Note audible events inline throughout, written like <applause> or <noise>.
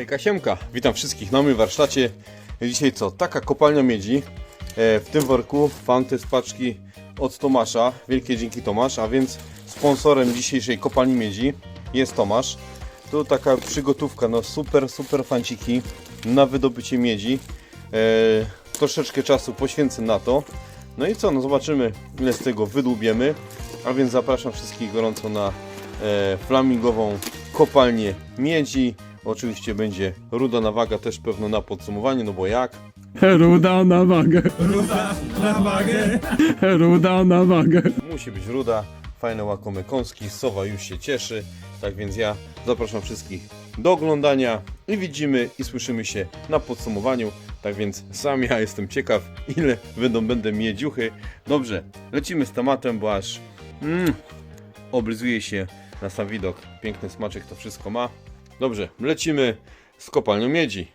Hej Kasiemka, witam wszystkich na moim warsztacie. Dzisiaj co? Taka kopalnia miedzi. E, W tym worku fanty z paczki od Tomasza. Wielkie dzięki Tomasz, a więc sponsorem dzisiejszej kopalni miedzi jest Tomasz. Tu taka przygotówka, no super, super fanciki na wydobycie miedzi. E, Troszeczkę czasu poświęcę na to. No i co, no zobaczymy ile z tego wydłubiemy. A więc zapraszam wszystkich gorąco na e, flamingową kopalnię miedzi. Oczywiście będzie ruda na waga też pewno na podsumowanie, no bo jak? Ruda na wagę. Ruda na wagę. Ruda na wagę. Musi być ruda, fajne łakome kąski, sowa już się cieszy. Tak więc ja zapraszam wszystkich do oglądania i widzimy i słyszymy się na podsumowaniu. Tak więc sam ja jestem ciekaw, ile będą będę miedziuchy. Dobrze, lecimy z tematem, bo aż mm, oblizuje się na sam widok. Piękny smaczek to wszystko ma. Dobrze, lecimy z kopalnią miedzi.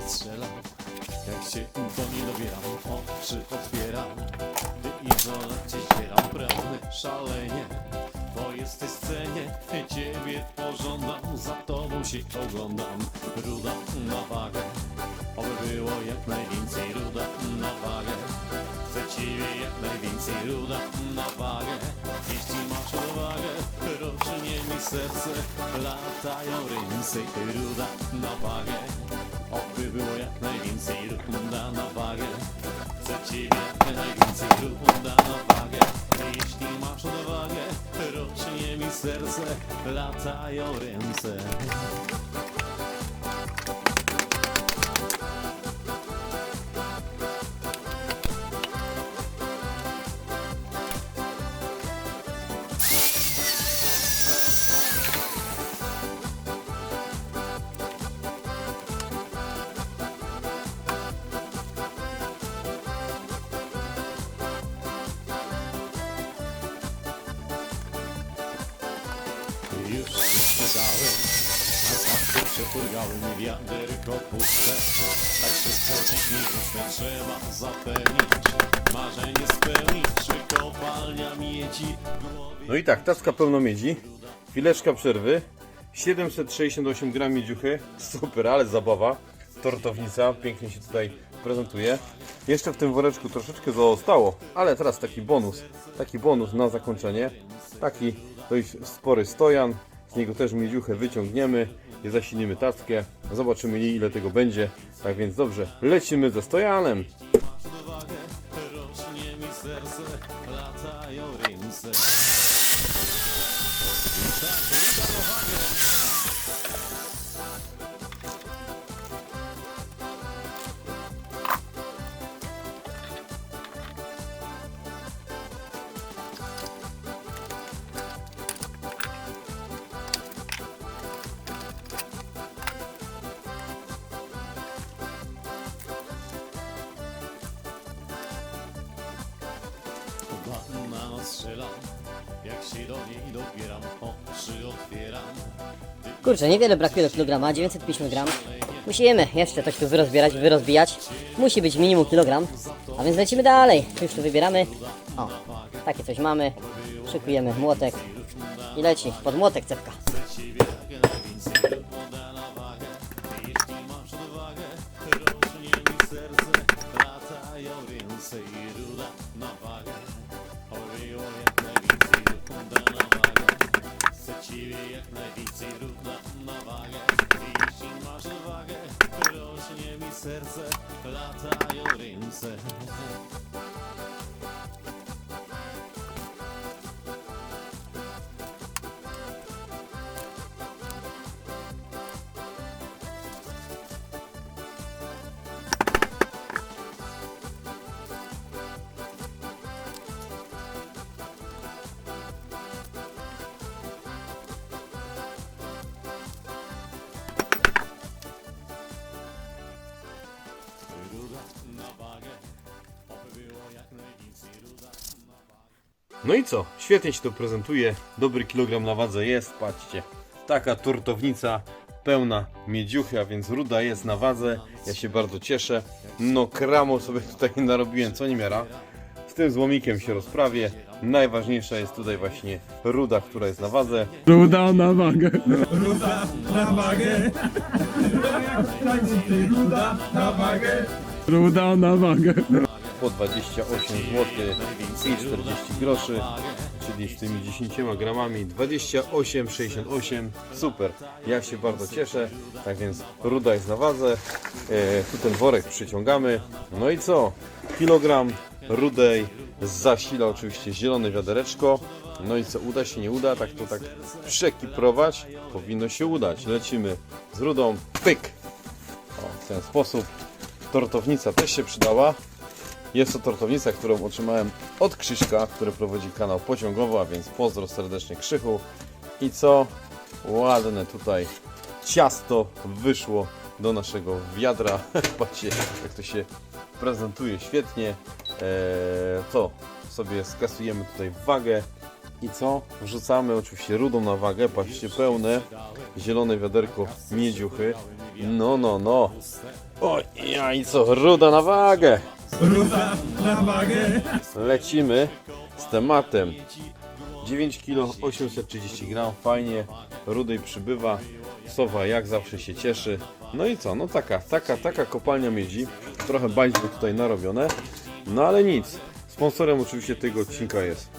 Strzelam Jak się do nie dobieram, oczy otwieram. Ty izolacie zbieram pragnę szalenie. Po jesteś scenie, ciebie pożądam. Za tobą się oglądam. Ruda na wagę. Oby było jak najwięcej. Ruda na wagę. Chcę ciebie jak najwięcej. Ruda na wagę. Jeśli masz odwagę, rocznie mi serce. Latają ręce, ruda na wagę było jak najwięcej ruda na wagę Chcę ciebie jak najwięcej ruda na wagę Jeśli masz odwagę, rocznie mi serce Latają ręce Już sprzedałem, a zawsze przepłynąłem wiaderko puste. Tak wszystko dziś miłosne trzeba zapewnić, marzenie spełnić, czy kopalnia miedzi. No i tak, taska pełno miedzi, chwileczka przerwy, 768 gram miedziuchy, super, ale zabawa, tortownica, pięknie się tutaj prezentuje. Jeszcze w tym woreczku troszeczkę zostało, ale teraz taki bonus, taki bonus na zakończenie, taki dość spory stojan, z niego też miedziuchę wyciągniemy. I zasilimy taskę, zobaczymy ile tego będzie, tak więc dobrze, lecimy ze stojanem. Chyba na nas strzelam, jak się do niej dobieram, oczy otwieram. Kurczę, niewiele brakuje do kilograma, 950 gram. Musimy jeszcze coś tu wyrozbierać, wyrozbijać. Musi być minimum kilogram. A więc lecimy dalej. Już tu wybieramy. O, takie coś mamy. Szykujemy młotek. I leci pod młotek cepka. Latają No i co? Świetnie się to prezentuje. Dobry kilogram na wadze jest, patrzcie. Taka tortownica pełna miedziuchy, a więc ruda jest na wadze. Ja się bardzo cieszę. No kramo sobie <laughs> tutaj narobiłem co niemiara. Z tym złomikiem się rozprawię. Najważniejsza jest tutaj właśnie ruda, która jest na wadze. Ruda na wagę. Ruda na wagę. Ruda na wagę. Ruda na wagę. Po 28 zł i 40 groszy, czyli z tymi 10 gramami 28,68. Super, ja się bardzo cieszę. Tak więc ruda jest na wadze. E, tu ten worek przyciągamy. No i co? Kilogram rudej zasila oczywiście zielone wiadereczko. No i co, uda się, nie uda? Tak to tak przekiprować. Powinno się udać. Lecimy z rudą. Pyk! O, w ten sposób. Tortownica też się przydała. Jest to tortownica, którą otrzymałem od Krzyśka, który prowadzi kanał Pociągowo, a więc pozdro serdecznie Krzychu. I co? Ładne tutaj ciasto wyszło do naszego wiadra. <laughs> Patrzcie, jak to się prezentuje świetnie. Eee, to sobie skasujemy tutaj wagę I co? Wrzucamy oczywiście rudą na wagę, patrzcie, pełne zielone wiaderko miedziuchy. No, no, no. Oj, ja i co? Ruda na wagę. Na wagę. Lecimy z tematem. 9 kg 830 gram, fajnie, rudej przybywa, sowa jak zawsze się cieszy. No i co, no taka, taka, taka kopalnia miedzi, trochę bańki tutaj narobione, no ale nic. Sponsorem oczywiście tego odcinka jest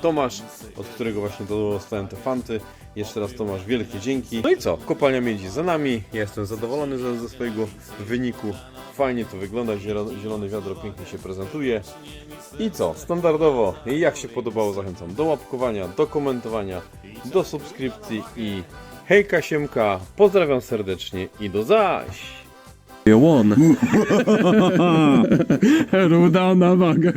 Tomasz, od którego właśnie dostałem te fanty. Jeszcze raz Tomasz, wielkie dzięki. No i co, kopalnia miedzi za nami, ja jestem zadowolony ze, ze swojego wyniku. Fajnie to wygląda, zielo- zielone wiadro pięknie się prezentuje. I co? Standardowo, jak się podobało, zachęcam do łapkowania, do komentowania, do subskrypcji i hejka siemka, pozdrawiam serdecznie i do zaś! Ruda na wagę.